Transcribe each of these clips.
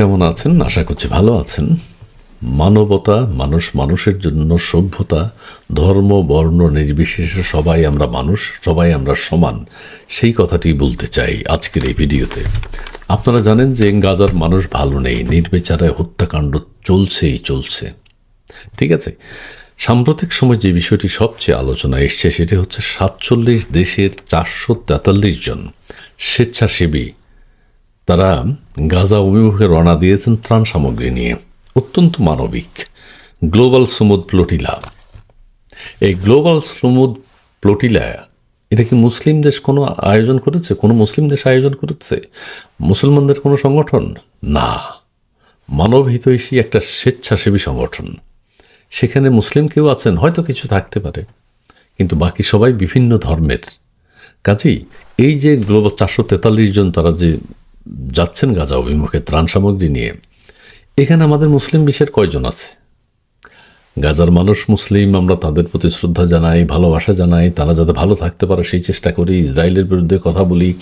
কেমন আছেন? আশা করছি ভালো আছেন। মানবতা, মানুষ মানুষের জন্য সভ্যতা, ধর্ম, বর্ণ নির্বিশেষে সবাই আমরা মানুষ, সবাই আমরা সমান। সেই কথাটি বলতে চাই আজকের এই ভিডিওতে। আপনারা জানেন যে গাজার মানুষ ভালো নেই, নির্বিচারে হত্যাকাণ্ড চলছেই চলছে। ঠিক আছে? সাম্প্রতিক সময় যে বিষয়টি সবচেয়ে আলোচনা এসছে সেটি হচ্ছে সাতচল্লিশ দেশের চারশো তেতাল্লিশ জন স্বেচ্ছাসেবী তারা গাজা অভিমুখে রওনা দিয়েছেন ত্রাণ সামগ্রী নিয়ে। অত্যন্ত মানবিক, গ্লোবাল সুমুদ প্লটিলা এই গ্লোবাল সুমুদ প্লটিলা এটা কি মুসলিম দেশ কোনো আয়োজন করেছে? কোনো মুসলিম দেশ আয়োজন করেছে? মুসলমানদের কোনো সংগঠন? না। মানব হিতৈষী একটা স্বেচ্ছাসেবী সংগঠন। সেখানে মুসলিম কেউ আছেন, হয়তো কিছু থাকতে পারে। কিন্তু বাকি সবাই বিভিন্ন ধর্মের। কাজেই এই যে গ্লোবাল চারশো তেতাল্লিশ জন তারা যে যাচ্ছেন গাজা অভিমুখে ত্রাণ সামগ্রী নিয়ে। এখানে আমাদের মুসলিম বিশ্বের কয়জন আছে? গাজার মানুষ মুসলিম, আমরা তাদের প্রতি শ্রদ্ধা জানাই, ভালোবাসা জানাই, তারা যাতে ভালো থাকতে পারে সেই চেষ্টা করি, ইসরায়েলের বিরুদ্ধে কথা বলি,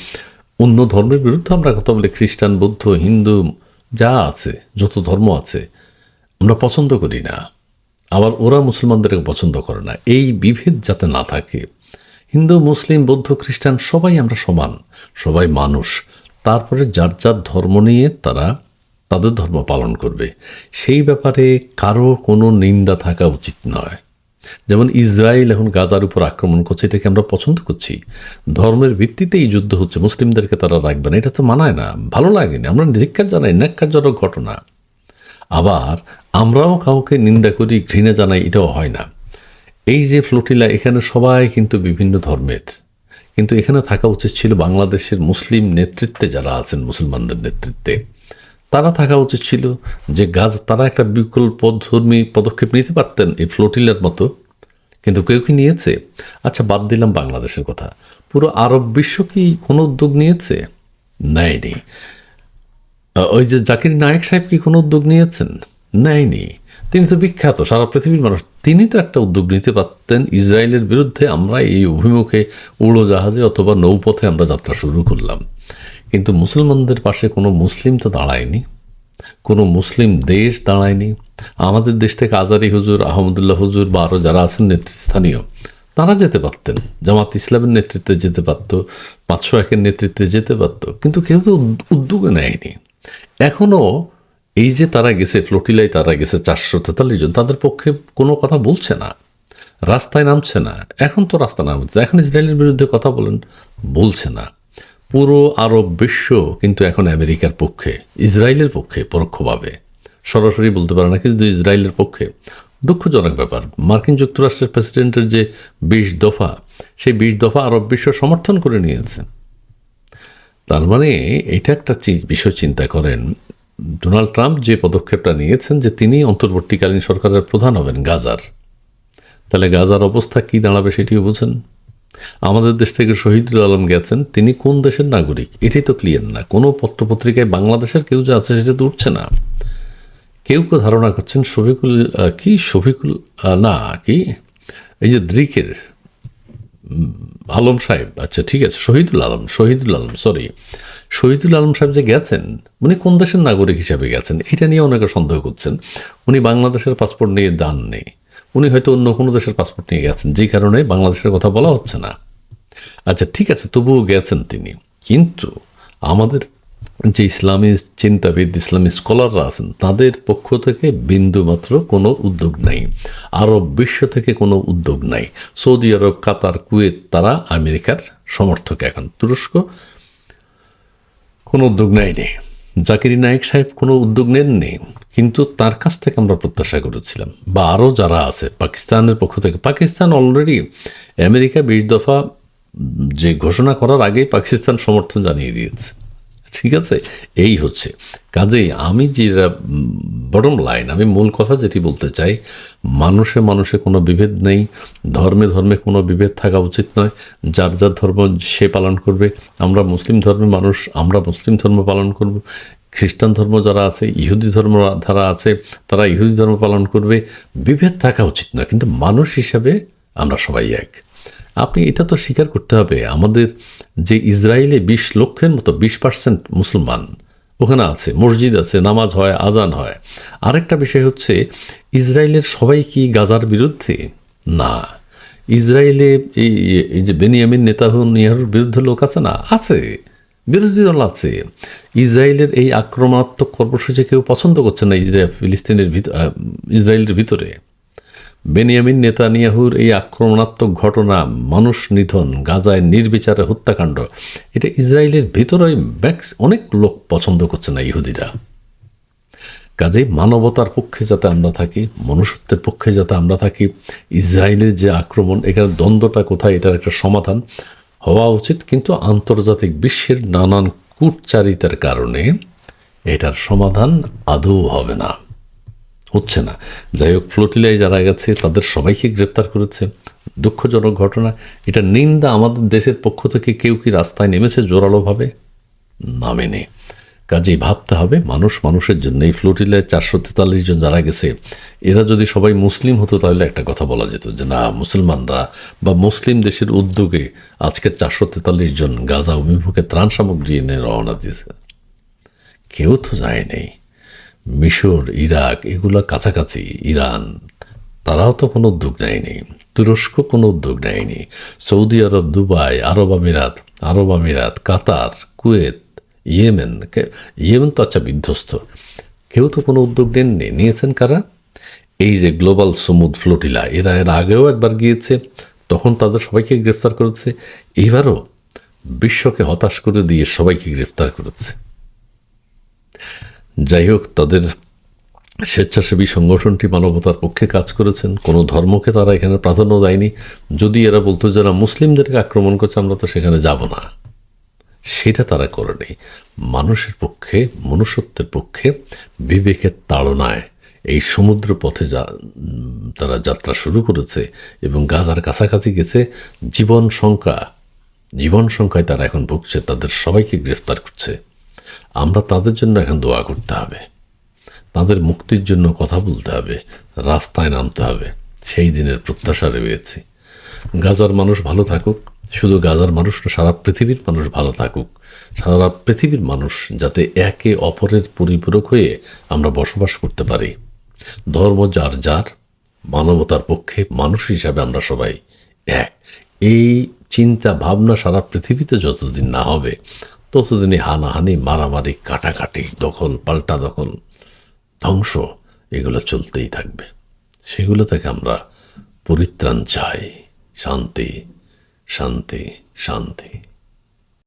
অন্য ধর্মের বিরুদ্ধে আমরা কথা বলি, খ্রিস্টান, বৌদ্ধ, হিন্দু, যা আছে, যত ধর্ম আছে, আমরা পছন্দ করি না। আবার ওরা মুসলমানদেরকে পছন্দ করে না। এই বিভেদ যাতে না থাকে, হিন্দু, মুসলিম, বৌদ্ধ, খ্রিস্টান, সবাই আমরা সমান, সবাই মানুষ। তারপরে যার যার ধর্ম নিয়ে তারা তাদের ধর্ম পালন করবে। সেই ব্যাপারে কারও কোনো নিন্দা থাকা উচিত নয়। যেমন ইসরায়েল এখন গাজার উপর আক্রমণ করছে, এটাকে আমরা পছন্দ করছি। ধর্মের ভিত্তিতে এই যুদ্ধ হচ্ছে, মুসলিমদেরকে তারা রাখবে না, এটা তো মানায় না, ভালো লাগেনি, আমরা ধিক্কার জানাই, ন্যাক্কারজনক ঘটনা। আবার আমরাও কাউকে নিন্দা করি, ঘৃণা জানাই, এটাও হয় না। এই যে ফ্লোটিলা, এখানে সবাই কিন্তু বিভিন্ন ধর্মের। কিন্তু এখানে থাকা উচিত ছিল বাংলাদেশের মুসলিম নেতৃত্বে যারা আছেন, মুসলমানদের নেতৃত্বে। তারা থাকা উচিত ছিল যে গাছ তারা একটা বিকল্প ধর্মী পদক্ষেপ নিতে পারতেন এই ফ্লোটিলার মতো, কিন্তু কেউ কি নিয়েছে? আচ্ছা বাদ দিলাম বাংলাদেশের কথা। পুরো আরব বিশ্ব কি কোনো উদ্যোগ নিয়েছে? নেয়নি। ওই যে জাকির নায়ক সাহেব কি কোনো উদ্যোগ নিয়েছেন? নেয়নি। তিনি তো বিখ্যাত, সারা পৃথিবীর মানুষ তিনি তো একটা উদ্যোগ নিতে পারতেন, ইসরায়েলের বিরুদ্ধে আমরা এই অভিমুখে উড়োজাহাজে অথবা নৌপথে আমরা যাত্রা শুরু করলাম। কিন্তু মুসলমানদের পাশে কোনো মুসলিম তো দাঁড়ায়নি, কোনো মুসলিম দেশ দাঁড়ায়নি। আমাদের দেশ থেকে আজারি হুজুর, আহমদুল্লাহ হুজুর বা আরও যারা আছেন নেতৃস্থানীয়, তারা যেতে পারতেন। জামাত ইসলামের নেতৃত্বে যেতে পারত, পাঁচশো একের নেতৃত্বে যেতে পারত, কিন্তু কেউ তো উদ্যোগে নেয়নি। এখনও এই যে তারা গেছে, ফ্লোটিলায় তারা গেছে চারশো তেতাল্লিশ জন, তাদের পক্ষে কোনো কথা বলছে না, রাস্তায় নামছে না, এখন তো রাস্তা নামছে, এখন ইসরায়েলের বিরুদ্ধে কথা বলেন, বলছে না। পুরো আরব বিশ্ব কিন্তু এখন আমেরিকার পক্ষে, ইসরায়েলের পক্ষে পরোক্ষভাবে, সরাসরি বলতে পারে না, কিন্তু ইসরায়েলের পক্ষে। দুঃখজনক ব্যাপার, মার্কিন যুক্তরাষ্ট্রের প্রেসিডেন্টের যে বিশ দফা, সেই বিশ দফা আরব বিশ্ব সমর্থন করে নিয়েছে। তার মানে এটা একটা বিষয় চিন্তা করেন ডোনাল্ড ট্রাম্প যে পদক্ষেপটা নিয়েছেন যে তিনি অন্তর্বর্তীকালীন সরকারের প্রধান হবেন গাজার। তাহলে গাজার অবস্থা কি দাঁড়াবে সেটিও বুঝেন। আমাদের দেশ থেকে শহীদুল আলম গেছেন, তিনি কোন দেশের নাগরিক? এটাই তো ক্লিয়ার না। কোনো পত্রপত্রিকায় বাংলাদেশের কেউ যে আছে সেটা তো উঠছে না। কেউ কেউ ধারণা করছেন শফিকুল কি শফিকুল না, কি? এই যে দ্রিকের আলম সাহেব আচ্ছা ঠিক আছে, শহীদুল আলম শহীদুল আলম সরি শহীদুল আলম সাহেব যে গেছেন, উনি কোন দেশের নাগরিক হিসাবে গেছেন, এটা নিয়ে অনেকে সন্দেহ করছেন। উনি বাংলাদেশের পাসপোর্ট নিয়ে যাননি উনি হয়তো অন্য কোনো দেশের পাসপোর্ট নিয়ে গেছেন, যেই কারণে বাংলাদেশের কথা বলা হচ্ছে না। আচ্ছা ঠিক আছে, তবুও গেছেন তিনি। কিন্তু আমাদের যে ইসলামী চিন্তাবিদ, ইসলামী স্কলাররা আছেন, তাদের পক্ষ থেকে বিন্দুমাত্র কোনো উদ্যোগ নাই। আরব বিশ্ব থেকে কোনো উদ্যোগ নাই। সৌদি আরব, কাতার, কুয়েত, তারা আমেরিকার সমর্থক এখন। তুরস্ক কোনো উদ্যোগ নেয়নি। জাকির নায়ক সাহেব কোনো উদ্যোগ নেননি, কিন্তু তার কাছ থেকে আমরা প্রত্যাশা করেছিলাম। বা আরও যারা আছে, পাকিস্তানের পক্ষ থেকে। পাকিস্তান অলরেডি আমেরিকা বিশ দফা যে ঘোষণা করার আগেই পাকিস্তান সমর্থন জানিয়ে দিয়েছে। ঠিক আছে? এই হচ্ছে। কাজেই আমি যেটা বটম লাইন আমি মূল কথা যেটি বলতে চাই, মানুষে মানুষে কোনো বিভেদ নেই, ধর্মে ধর্মে কোনো বিভেদ থাকা উচিত নয়। যার যার ধর্ম সে পালন করবে। আমরা মুসলিম ধর্মের মানুষ, আমরা মুসলিম ধর্ম পালন করব। খ্রিস্টান ধর্ম যারা আছে, ইহুদি ধর্ম যারা আছে, তারা ইহুদি ধর্ম পালন করবে। বিভেদ থাকা উচিত নয়, কিন্তু মানুষ হিসাবে আমরা সবাই এক। আপনি এটা তো স্বীকার করতে হবে, আমাদের যে ইসরায়েলে বিশ লক্ষের মতো, বিশ পার্সেন্ট মুসলমান ওখানে আছে, মসজিদ আছে, নামাজ হয়, আজান হয়। আরেকটা বিষয় হচ্ছে, ইসরায়েলের সবাই কি গাজার বিরুদ্ধে? না। ইসরায়েলে এই যে বেনিয়ামিন নেতাহু নিয়াহুর বিরুদ্ধে লোক আছে না? আছে। বিরোধী দল আছে। ইসরায়েলের এই আক্রমণাত্মক কর্মসূচি কেউ পছন্দ করছে না ইসরায়েল ফিলিস্তিনের ইসরায়েলের ভিতরে। বেনিয়ামিন নেতানিয়াহুর এই আক্রমণাত্মক ঘটনা, মানুষ নিধন, গাজায় নির্বিচারে হত্যাকাণ্ড, এটা ইসরায়েলের ভিতরেই ব্যাক্স অনেক লোক পছন্দ করছে না ইহুদিরা। কাজেই মানবতার পক্ষে যাতে আমরা থাকি, মনুষ্যত্বের পক্ষে যাতে আমরা থাকি, ইসরায়েলের যে আক্রমণ, এখানে দ্বন্দ্বটা কোথায়, এটার একটা সমাধান হওয়া উচিত, কিন্তু আন্তর্জাতিক বিশ্বের নানান কূটচারিতার কারণে এটার সমাধান আদৌ হবে না। হচ্ছে না। যাই হোক, ফ্লোটিলায় যারা গেছে, তাদের সবাইকে গ্রেপ্তার করেছে। দুঃখজনক ঘটনা, এটা নিন্দা আমাদের দেশের পক্ষ থেকে কেউ কি রাস্তায় নেমেছে জোরালোভাবে? নামেনি। কাজেই ভাবতে হবে, মানুষ মানুষের জন্য। এই ফ্লোটিলায় চারশো তেতাল্লিশ জন যারা গেছে, এরা যদি সবাই মুসলিম হতো, তাহলে একটা কথা বলা যেত যে, না, মুসলমানরা বা মুসলিম দেশের উদ্যোগে আজকের চারশো তেতাল্লিশ জন গাজা অভিমুখে ত্রাণ সামগ্রী এনে রওনা দিয়েছে। কেউ তো যায়নি মিশর, ইরাক, এগুলো কাছাকাছি, ইরান, তারাও তো কোনো উদ্যোগ নেয়নি। তুরস্ক কোনো উদ্যোগ নেয়নি। সৌদি আরব, দুবাই, আরব আমিরাত আরব আমিরাত, কাতার, কুয়েত, ইয়েমেন ইয়েমেন তো আচ্ছা বিধ্বস্ত। কেউ তো কোনো উদ্যোগ নেননি। নিয়েছেন কারা? এই যে গ্লোবাল সমুদ ফ্লোটিলা, এরা এর আগেও একবার গিয়েছে, তখন তাদের সবাইকে গ্রেফতার করেছে, এইবারও বিশ্বকে হতাশ করে দিয়ে সবাইকে গ্রেফতার করেছে। যাই হোক তাদের স্বেচ্ছাসেবী সংগঠনটি মানবতার পক্ষে কাজ করেছেন। কোনো ধর্মকে তারা এখানে প্রাধান্য দেয়নি। যদি এরা বলতো যারা মুসলিমদেরকে আক্রমণ করছে, আমরা তো সেখানে যাব না। সেটা তারা করেনি মানুষের পক্ষে, মনুষ্যত্বের পক্ষে বিবেকের তাড়নায় এই সমুদ্র পথে যা, তারা যাত্রা শুরু করেছে এবং গাজার কাছাকাছি গেছে, জীবন সংখ্যা জীবন সংখ্যায় তারা এখন ভুগছে। তাদের সবাইকে গ্রেফতার করছে। আমরা তাদের জন্য এখন দোয়া করতে হবে। তাদের মুক্তির জন্য কথা বলতে হবে, রাস্তায় নামতে হবে। সেই দিনের প্রত্যাশা রয়েছে। গাজার মানুষ ভালো থাকুক, শুধু গাজার মানুষ না, সারা পৃথিবীর মানুষ ভালো থাকুক। সারা পৃথিবীর মানুষ যাতে একে অপরের পরিপূরক হয়ে আমরা বসবাস করতে পারি। ধর্ম যার যার, মানবতার পক্ষে মানুষ হিসাবে আমরা সবাই এক। এই চিন্তা ভাবনা সারা পৃথিবীতে যতদিন না হবে ততদিনই হানাহানি, মারামারি, কাটাকাটি, দখল, পাল্টা দখল, ধ্বংস, এগুলো চলতেই থাকবে। সেগুলো থেকে আমরা পরিত্রাণ চাই। শান্তি শান্তি শান্তি।